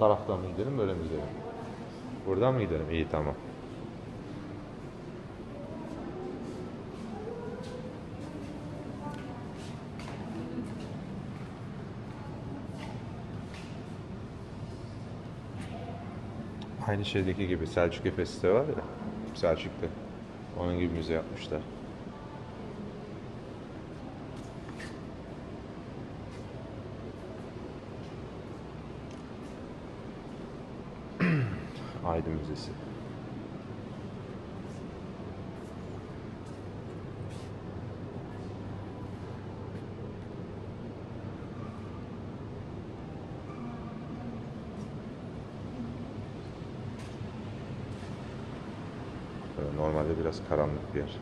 taraftan mı gidelim böyle mi gidelim? Buradan mı gidelim? İyi tamam. Aynı şeydeki gibi Selçuk Efes'te var ya. Selçuk'ta. Onun gibi müze yapmışlar. Aydın Müzesi. Normalde biraz karanlık bir yer.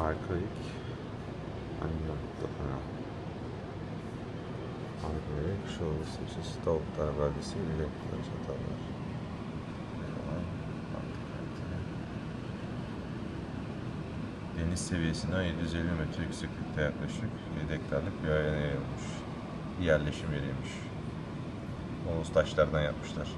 Arkaik Anlattı. Arkaik şurası için Stavuklar Vadisi ile çatallar. Deniz seviyesinden 750 metre yükseklikte yaklaşık 7 hektarlık bir alana yayılmış. Yerleşim yeriymiş. Omuz taşlardan yapmışlar.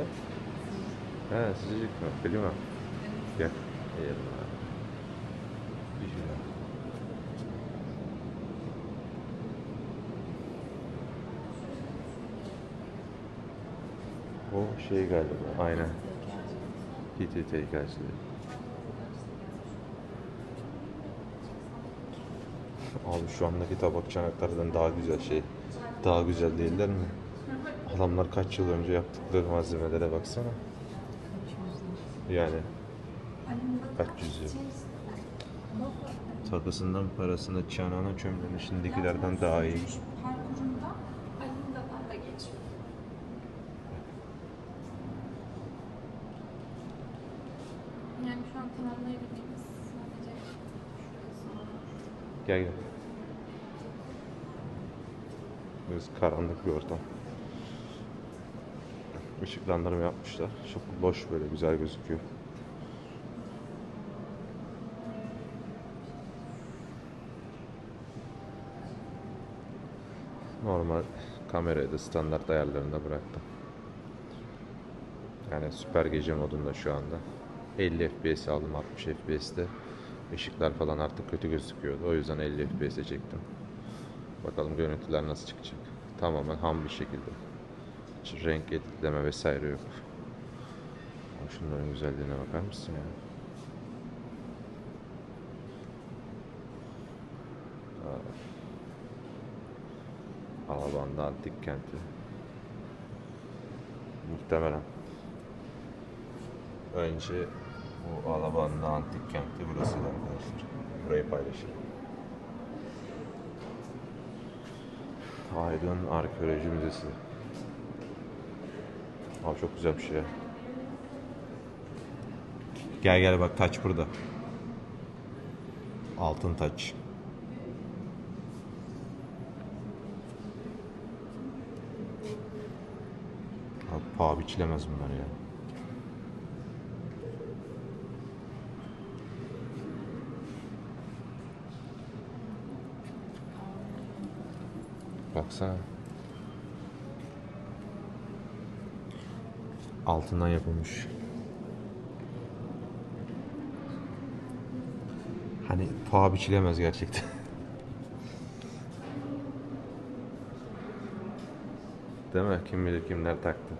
O? Ha sıcacık mı? Klima. Gel. Eyvallah. Bir şey daha. O şey galiba. Aynen. PTT hikayesi. Abi şu andaki tabak çanaklardan daha güzel şey. Daha güzel değiller mi? Adamlar kaç yıl önce yaptıkları malzemelere baksana. Yani kaç yüzyıl. Takısından parasını çanağına çömleğine şimdikilerden daha iyi. Yani şu an tamamlayabildiğimiz sadece. Gel gel. Biraz karanlık bir ortam. Işıklandırma yapmışlar. Çok loş böyle güzel gözüküyor. Normal kamerayı da standart ayarlarında bıraktım. Yani süper gece modunda şu anda. 50 FPS aldım 60 FPS'te. Işıklar falan artık kötü gözüküyordu. O yüzden 50 FPS'e çektim. Bakalım görüntüler nasıl çıkacak. Tamamen ham bir şekilde. Hiç renk editleme vesaire yok. Ama Şunların güzelliğine bakar mısın ya? Alabanda Antik Kenti. Muhtemelen. Önce bu Alabanda Antik Kenti burası da. Burayı paylaşırım. Aydın Arkeoloji Müzesi. Abi çok güzel bir şey. Gel gel bak taç burada. Altın taç. Abi paha biçilemez bunlar ya. Baksana. Altından yapılmış. Hani paha biçilemez gerçekten. Değil mi? Kim bilir kimler taktı.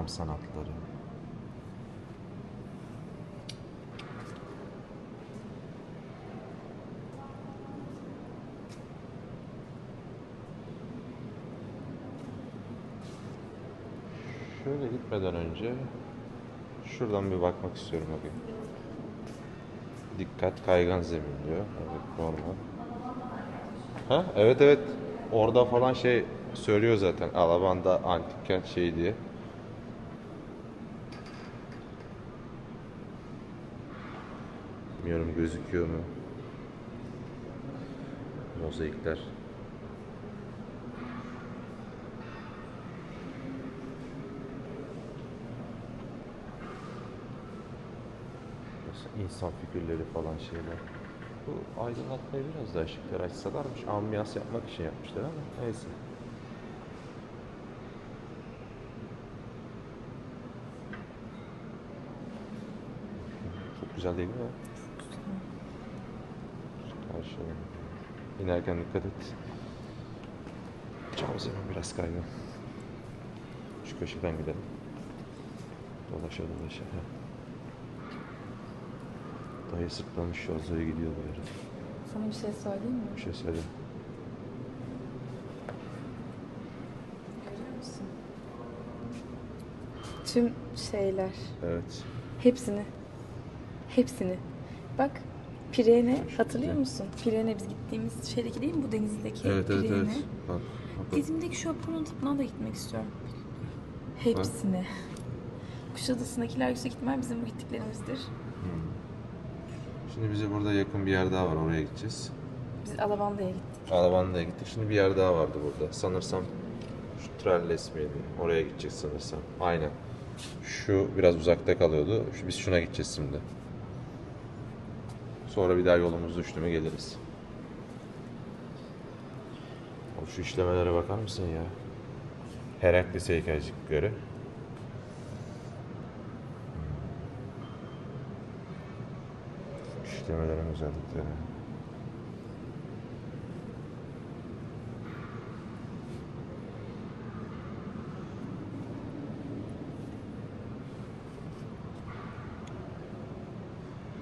Cam sanatları. Şöyle gitmeden önce şuradan bir bakmak istiyorum bakayım. Dikkat kaygan zemin diyor. Evet normal. Ha? Evet evet. Orada falan şey söylüyor zaten. Alabanda antik kent şey diye. Bilmiyorum gözüküyor mu? Mozaikler. İnsan figürleri falan şeyler. Bu aydınlatmayı biraz daha ışıkları açsalarmış. Ambiyans yapmak için yapmışlar ama neyse. Çok güzel değil mi? İnerken dikkat et. Cam zemin biraz kaygan. Şu köşeden gidelim. Dolaşa dolaşa. Dayı sırtlamış Yozo'ya gidiyor böyle. Sana bir şey söyleyeyim mi? Bir şey söyle. Görüyor musun? Tüm şeyler. Evet. Hepsini. Hepsini. Bak Pirene hatırlıyor musun? Pirene biz gittiğimiz şeydeki değil mi bu denizdeki Evet evet Pirene. evet. Bak. bak. İzmir'deki şu tapınağına da gitmek istiyorum. Hepsine. Kuşadası'ndakiler yüksek ihtimal bizim bu gittiklerimizdir. Hmm. Şimdi bize burada yakın bir yer daha var. Oraya gideceğiz. Biz Alabanda'ya gittik. Alabanda'ya gittik. Şimdi bir yer daha vardı burada. Sanırsam şu Tralles miydi? Oraya gideceğiz sanırsam. Aynen. Şu biraz uzakta kalıyordu. Şu, biz şuna gideceğiz şimdi. Sonra bir daha yolumuz düştü mü geliriz. Abi şu işlemelere bakar mısın ya? Herakles heykelcikleri. İşlemelerin özellikleri.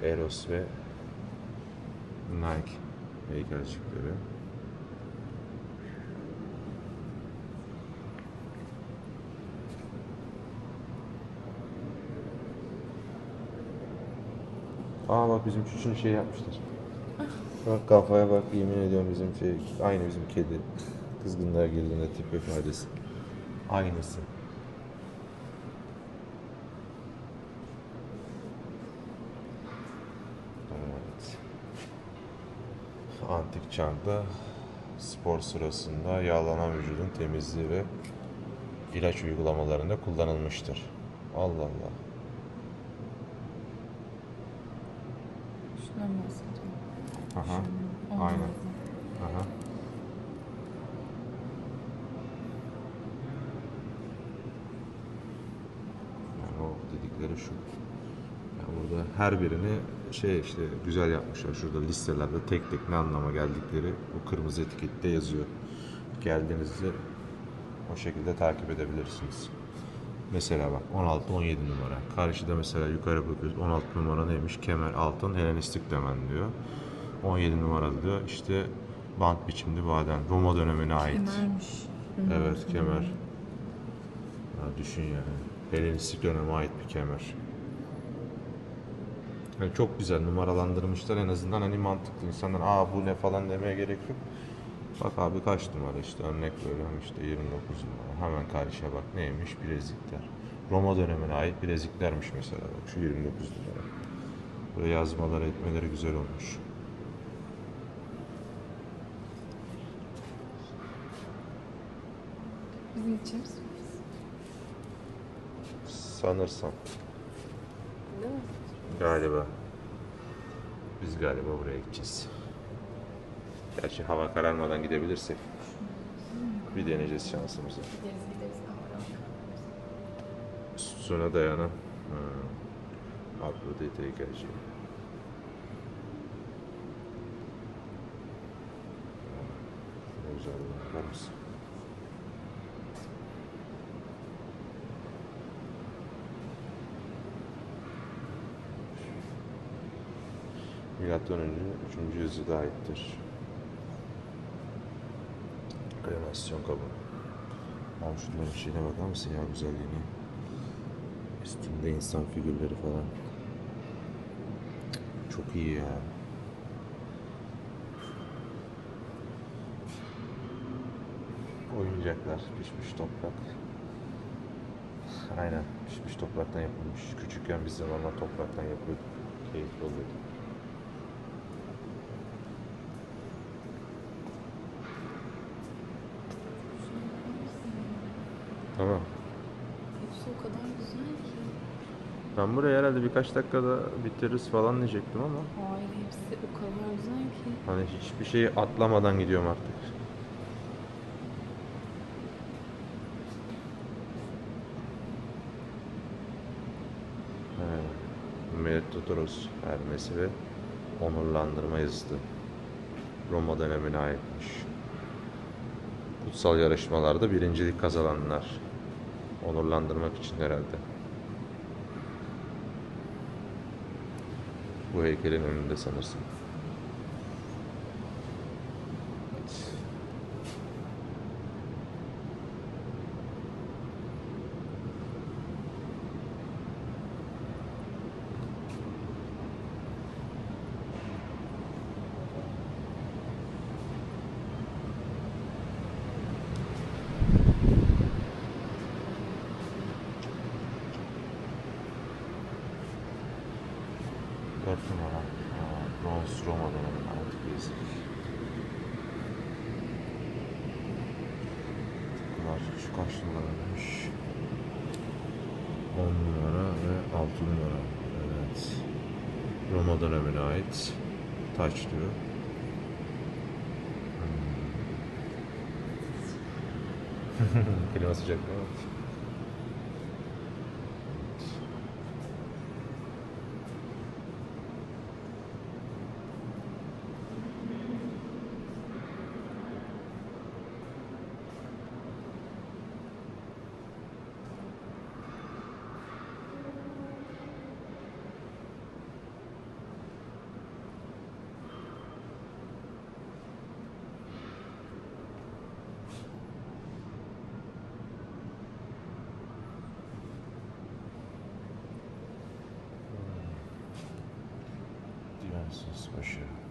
Eros ve Nike heykelcikleri. Aa bak bizim çocuğun şey yapmışlar. Bak kafaya bak yemin ediyorum bizim şey aynı bizim kedi. Kızgınlığa girdiğinde tip ifadesi. Aynısı. Evet. Antik çağda spor sırasında yağlanan vücudun temizliği ve ilaç uygulamalarında kullanılmıştır. Allah Allah. Şundan bahsediyorum. Aha. Aynen. Aha. Yani o dedikleri şu. Yani burada her birini şey işte güzel yapmışlar. Şurada listelerde tek tek ne anlama geldikleri bu kırmızı etikette yazıyor. Geldiğinizde o şekilde takip edebilirsiniz. Mesela bak 16 17 numara. Karşıda mesela yukarı bakıyoruz. 16 numara neymiş? Kemer altın Helenistik demen diyor. 17 numara diyor işte bant biçimli baden. Roma dönemine ait. Kemermiş. Evet kemer. Ya düşün yani. Helenistik döneme ait bir kemer. Yani çok güzel numaralandırmışlar en azından hani mantıklı insanlar aa bu ne falan demeye gerek yok. Bak abi kaç numara işte örnek veriyorum işte 29 numara. Hemen karşıya bak neymiş bilezikler. Roma dönemine ait bileziklermiş mesela bak şu 29 numara. Böyle yazmaları etmeleri güzel olmuş. Bizim içimiz. Sanırsam. Değil mi? Galiba. Biz galiba buraya gideceğiz. Gerçi hava kararmadan gidebilirsek. Bir deneyeceğiz şansımızı. Gideriz gideriz. Suna dayanan ha, Afrodite heykelci. Ne güzel bakar mısın? Önce 3. yüzyıla aittir. Kremasyon kabı. Abi şunların şeyine bakar mısın ya güzelliğine? Üstünde insan figürleri falan. Çok iyi ya. Oyuncaklar, pişmiş toprak. Aynen, pişmiş topraktan yapılmış. Küçükken biz de normal topraktan yapıyorduk. Keyifli oluyordu. Tamam. Hepsi o kadar güzel ki. Ben burayı herhalde birkaç dakikada bitiririz falan diyecektim ama Hayır hepsi o kadar güzel ki. hani hiçbir şeyi atlamadan gidiyorum artık. Evet. Metodorus Hermesi ve onurlandırma yazısı. Roma dönemine aitmiş. Kutsal yarışmalarda birincilik kazananlar. Onurlandırmak için herhalde. Bu heykelin önünde sanırsın. Evet. Dört numara. Aa, Bronz Roma dönemine ait bir yazı. Bunlar şu kaç numaraymış? 10 numara ve 6 numara. Evet. Roma dönemine ait. Taç diyor. Hmm. Klima sıcak değil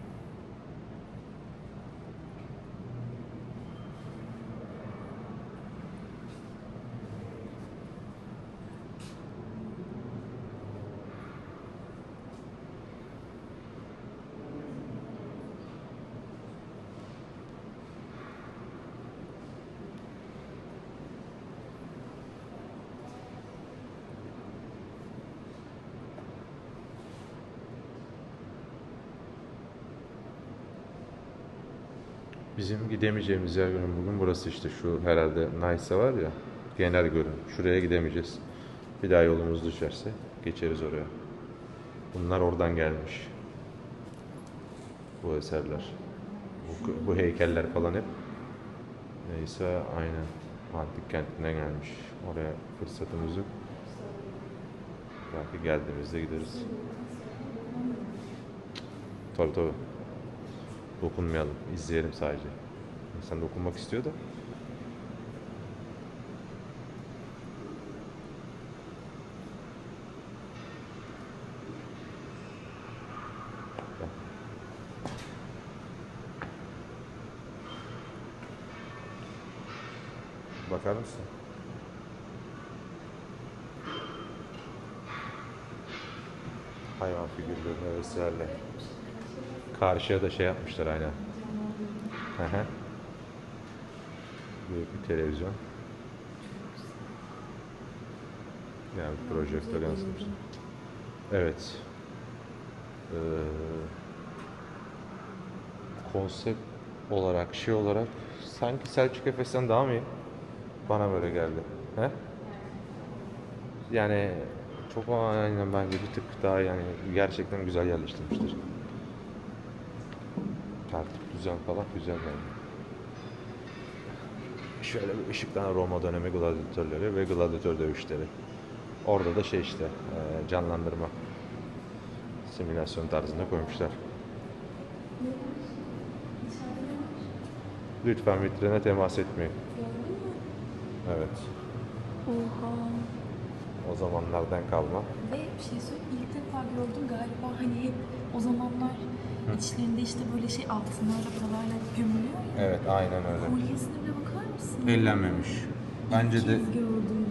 Bizim gidemeyeceğimiz yer günün bugün burası işte şu herhalde Nice var ya genel görün. Şuraya gidemeyeceğiz. Bir daha yolumuz düşerse geçeriz oraya. Bunlar oradan gelmiş. Bu eserler. Bu, bu heykeller falan hep. Neyse aynen. Antik kentinden gelmiş. Oraya fırsatımız yok. Belki geldiğimizde gideriz. Tabii tabii. Dokunmayalım. izleyelim sadece. İnsan dokunmak istiyor da. Bakar mısın? Hayvan figürlerine vesaire. Karşıya da şey yapmışlar aynen. Büyük bir televizyon. Yani projektör yansıtmış. Evet. Ee, konsept olarak, şey olarak sanki Selçuk Efes'ten daha mı iyi? Bana böyle geldi. He? Yani çok aynen bence bir tık daha yani gerçekten güzel yerleştirmiştir. Tertip düzen falan güzel yani. Şöyle bir ışıktan Roma dönemi gladyatörleri ve gladyatör dövüşleri. Orada da şey işte e, canlandırma simülasyon tarzında koymuşlar. Lütfen vitrine temas etmeyin. Evet. Oha. O zamanlardan kalma. Ve bir şey söyleyeyim ilk defa gördüm galiba hani hep o zamanlar içlerinde işte böyle şey altınlarla paralarla gömülüyor ya. Evet, aynen öyle. Kolyesine bile bakar mısın? Ellenmemiş. Bence de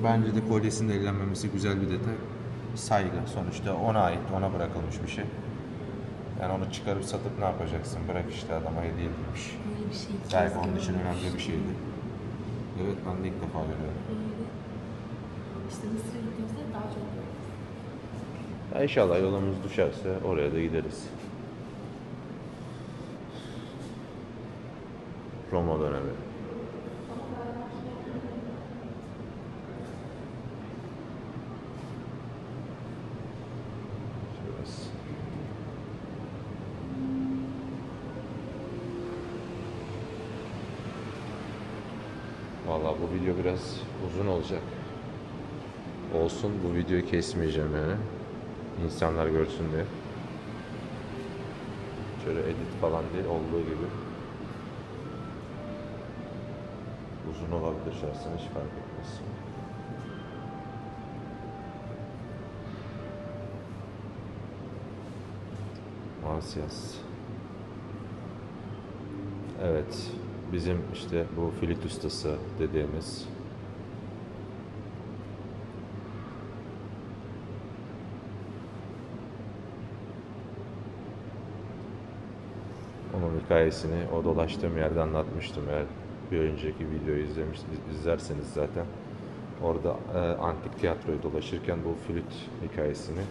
bence de kolyesinin ellenmemesi güzel bir detay. Saygı sonuçta ona ait, ona bırakılmış bir şey. Yani onu çıkarıp satıp ne yapacaksın? Bırak işte adama hediye edilmiş. Böyle bir şey Saygı onun için önemli bir şeydi. Evet ben de ilk defa görüyorum. İşte Mısır'a gittiğimizde daha çok görüyoruz. Ya inşallah yolumuz düşerse oraya da gideriz. Roma dönemi. Vallahi bu video biraz uzun olacak. Olsun bu videoyu kesmeyeceğim yani. İnsanlar görsün diye. Şöyle edit falan değil olduğu gibi. Uzun olabilir şahsen hiç fark etmez. Masyas. Evet. Bizim işte bu flüt ustası dediğimiz Onun hikayesini o dolaştığım yerde anlatmıştım eğer bir önceki videoyu izlemiş, izlerseniz zaten. Orada e, antik tiyatroyu dolaşırken bu flüt hikayesini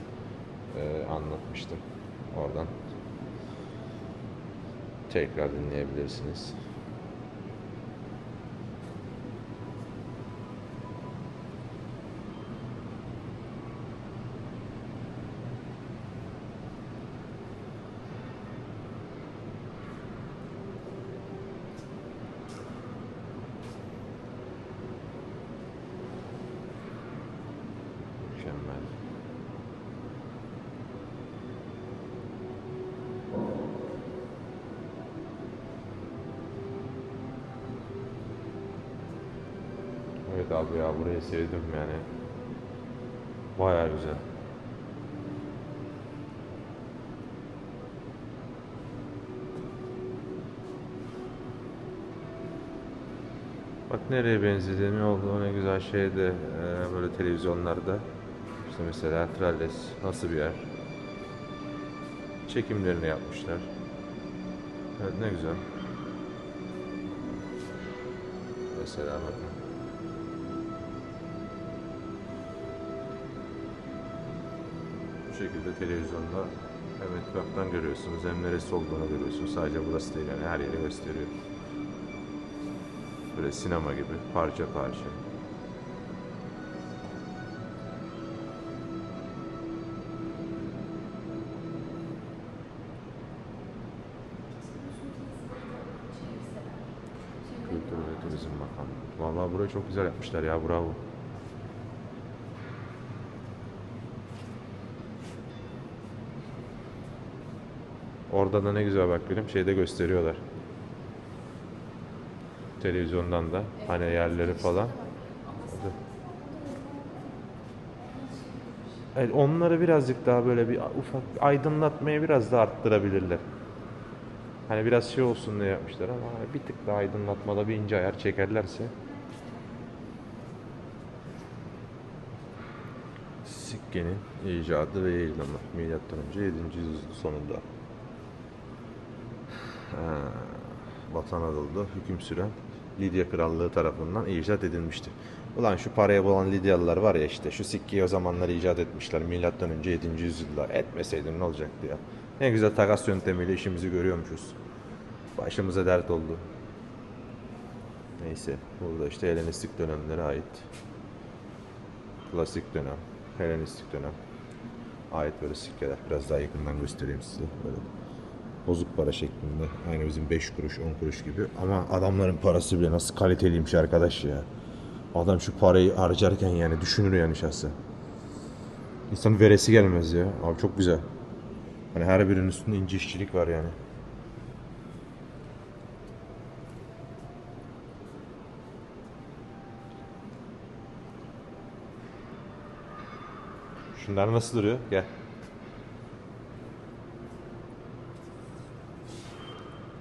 e, anlatmıştım. Oradan tekrar dinleyebilirsiniz. Mükemmel. Evet abi ya burayı sevdim yani. Baya güzel. Bak nereye benzedi, ne oldu, ne güzel şeydi böyle televizyonlarda. İşte mesela Tralles nasıl bir yer. Çekimlerini yapmışlar. Evet ne güzel. Mesela bakın. Şekilde televizyonda hem etraftan görüyorsunuz hem neresi olduğunu görüyorsunuz. Sadece burası değil yani her yeri gösteriyor. Böyle sinema gibi parça parça. Turizm Bakanlığı. Vallahi burayı çok güzel yapmışlar ya bravo. Orada da ne güzel bak gülüm şeyde gösteriyorlar. Televizyondan da hani yerleri falan. Evet, onları birazcık daha böyle bir ufak aydınlatmayı biraz daha arttırabilirler. Hani biraz şey olsun diye yapmışlar ama hani bir tık daha aydınlatmada bir ince ayar çekerlerse Sikkenin icadı ve yayılımı milattan önce 7. yüzyıl sonunda Ha, Batı hüküm süren Lidya Krallığı tarafından icat edilmişti. Ulan şu paraya bulan Lidyalılar var ya işte şu sikkeyi o zamanlar icat etmişler milattan önce 7. yüzyılda etmeseydin ne olacaktı ya. Ne güzel takas yöntemiyle işimizi görüyormuşuz. Başımıza dert oldu. Neyse burada işte Helenistik dönemlere ait. Klasik dönem, Helenistik dönem ait böyle sikkeler. Biraz daha yakından göstereyim size. Böyle bozuk para şeklinde. Aynı bizim 5 kuruş, 10 kuruş gibi. Ama adamların parası bile nasıl kaliteliymiş arkadaş ya. Adam şu parayı harcarken yani düşünür yani şahsen. İnsanın veresi gelmez ya. Abi çok güzel. Hani her birinin üstünde ince işçilik var yani. Şunlar nasıl duruyor? Gel.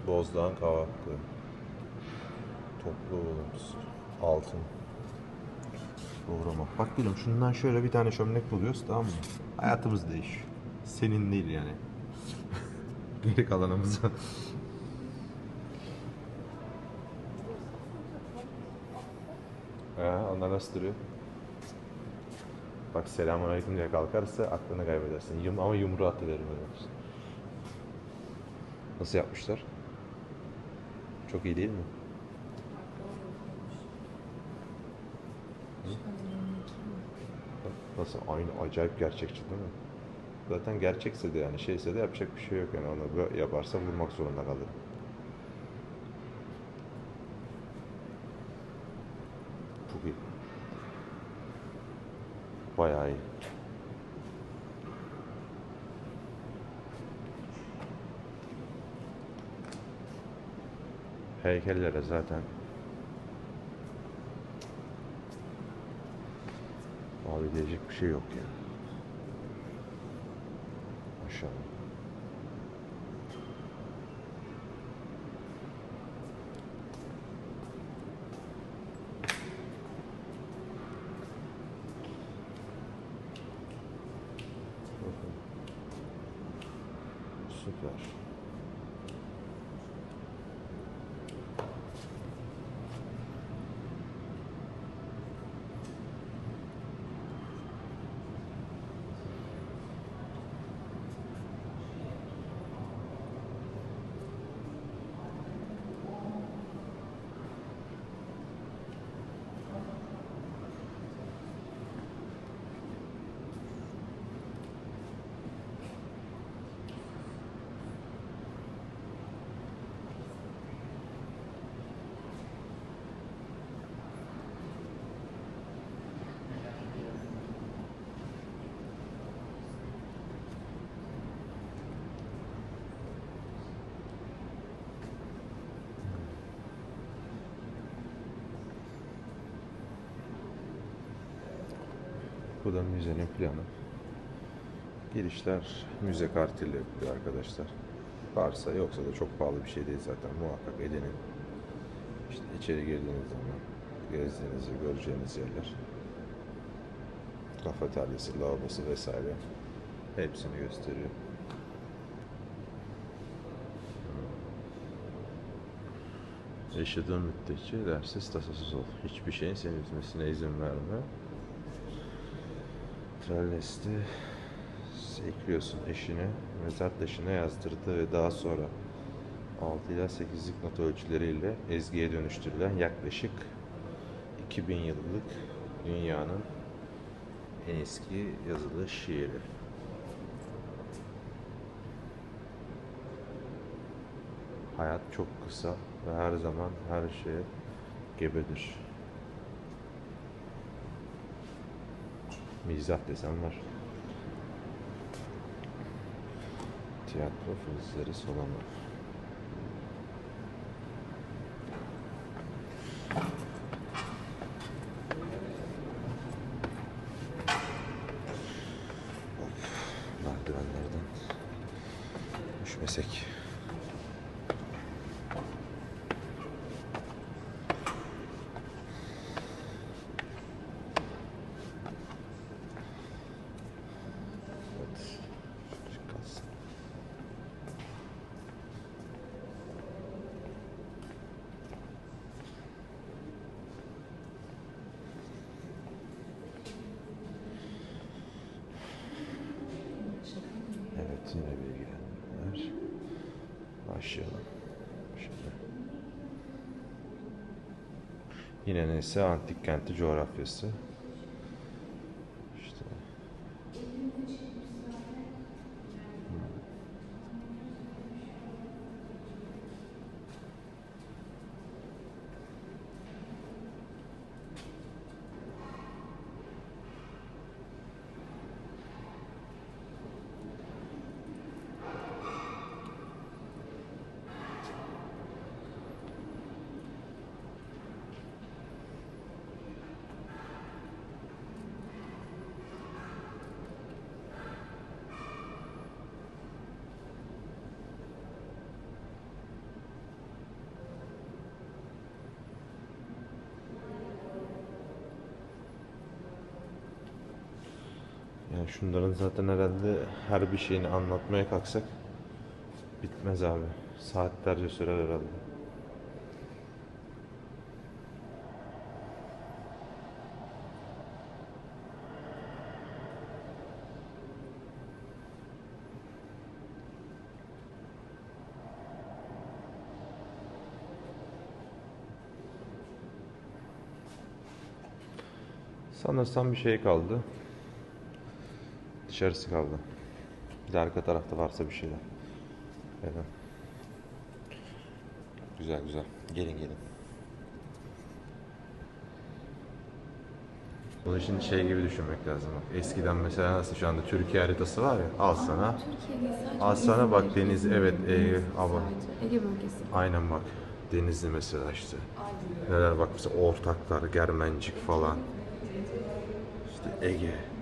Bozdağ'ın kavaklı. Toplu altın. Doğramak. Bak gülüm şundan şöyle bir tane şömlek buluyoruz tamam mı? Hayatımız değişiyor. Senin değil yani. Geri kalanımıza. Ha, onlar nasıl duruyor? Bak selamun aleyküm diye kalkarsa aklını kaybedersin. Yum, ama yumruğu atıverir böyle. Nasıl yapmışlar? Çok iyi değil mi? Bak Nasıl aynı acayip gerçekçi değil mi? Zaten gerçekse de yani şeyse de yapacak bir şey yok yani onu yaparsa vurmak zorunda kalır. Çok iyi. Bayağı iyi. Heykellere zaten Abi diyecek bir şey yok ya. Maşallah. Bakın. Süper. Bu da müzenin planı. Girişler müze kartıyla yapılıyor arkadaşlar. Varsa yoksa da çok pahalı bir şey değil zaten. Muhakkak edinin. İşte içeri girdiğiniz zaman gezdiğinizi göreceğiniz yerler. Kafeteryası, lavabosu vesaire. Hepsini gösteriyor. Yaşadığın müddetçe dersiz tasasız ol. Hiçbir şeyin seni üzmesine izin verme. Tralles'te ekliyorsun eşini mezar taşına yazdırdı ve daha sonra 6 ila 8'lik not ölçüleriyle ezgiye dönüştürülen yaklaşık 2000 yıllık dünyanın en eski yazılı şiiri. Hayat çok kısa ve her zaman her şeye gebedir. Mizah desem var. Tiyatro Filizleri Solomon. Of, merdivenlerden düşmesek. Evet. Şu kalsın. Evet yine bilgilendirmeler. Başlayalım. Şimdi. Neyse antik kenti coğrafyası. Yani şunların zaten herhalde her bir şeyini anlatmaya kalksak bitmez abi. Saatlerce sürer herhalde. Sanırsam bir şey kaldı. Dışarısı kaldı. Bir de arka tarafta varsa bir şeyler. Evet. Güzel güzel. Gelin gelin. Bunu şimdi şey gibi düşünmek lazım. Bak. Eskiden mesela nasıl şu anda Türkiye haritası var ya. Al sana. Al sana bak deniz evet Ege. Ege bölgesi. aynen bak. Denizli mesela işte. Neler bak mesela ortaklar, Germencik falan. İşte Ege.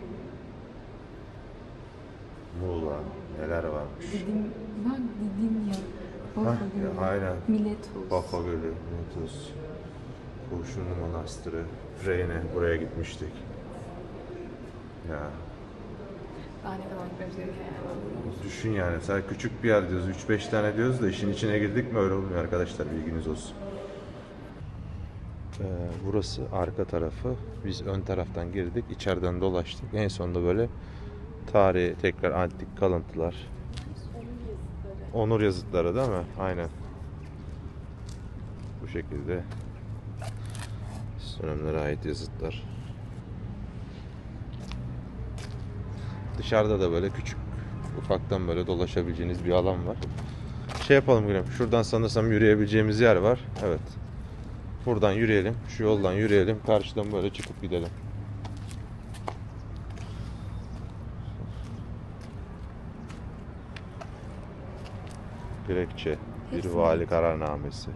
Muğla. Neler varmış. Dedim, bak dedim ya. Gölü. aynen. Miletos. Bafa Gölü, Miletus, Kurşunlu Manastırı, Reyne buraya gitmiştik. Ya Daha ne yani. düşün yani sen küçük bir yer diyoruz 3-5 tane diyoruz da işin içine girdik mi öyle olmuyor arkadaşlar bilginiz olsun. Ee, burası arka tarafı. Biz ön taraftan girdik, içeriden dolaştık. En sonunda böyle tarihi tekrar antik kalıntılar. Onur yazıtları değil mi? Aynen. Bu şekilde dönemlere ait yazıtlar. Dışarıda da böyle küçük ufaktan böyle dolaşabileceğiniz bir alan var. Şey yapalım Gülüm. Şuradan sanırsam yürüyebileceğimiz yer var. Evet. Buradan yürüyelim. Şu yoldan yürüyelim. Karşıdan böyle çıkıp gidelim. Gerekçe. Bir Hepsini vali kararnamesi.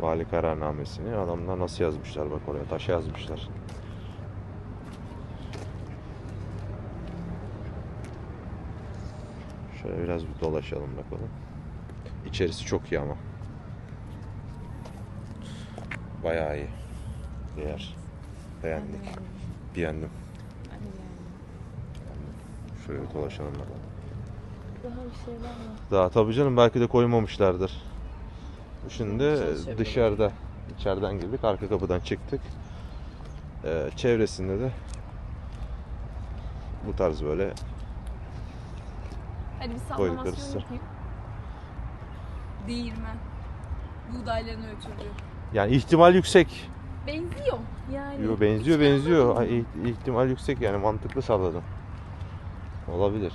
Vali kararnamesini adamlar nasıl yazmışlar bak oraya taşa yazmışlar. Şöyle biraz bir dolaşalım bakalım. İçerisi çok iyi ama. Bayağı iyi. Yer. Beğendik. Beğendim. Şöyle dolaşalım bakalım. Daha bir şeyler var. Daha tabii canım belki de koymamışlardır. Şimdi dışarıda, içeriden girdik, arka kapıdan çıktık. Ee, çevresinde de bu tarz böyle Hadi bir sallamasyon yapayım. Değirmen. Buğdayların ötürü. yani ihtimal yüksek. Benziyor. Yani. Yo, benziyor benziyor. Ay, iht- ihtimal yüksek yani mantıklı salladım. Olabilir.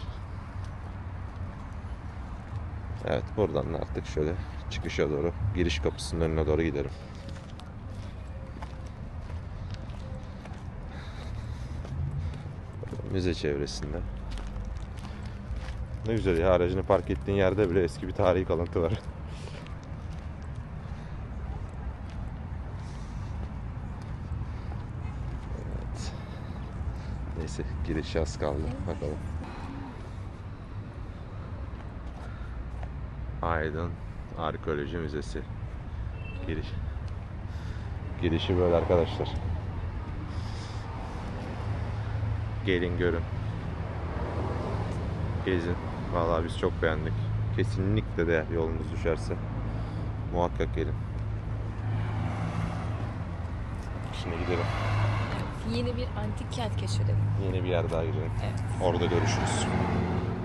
Evet buradan da artık şöyle çıkışa doğru giriş kapısının önüne doğru gidelim. Müze çevresinde. Ne güzel ya aracını park ettiğin yerde bile eski bir tarihi kalıntı var. Evet. Neyse giriş az kaldı. Bakalım. Aydın Arkeoloji Müzesi. Giriş. Girişi böyle arkadaşlar. Gelin görün. Gezin. Vallahi biz çok beğendik. Kesinlikle de yolunuz düşerse muhakkak gelin. Şimdi gidelim. Yeni bir antik kent keşfedelim. Yeni bir yer daha gidelim. Evet. Orada görüşürüz.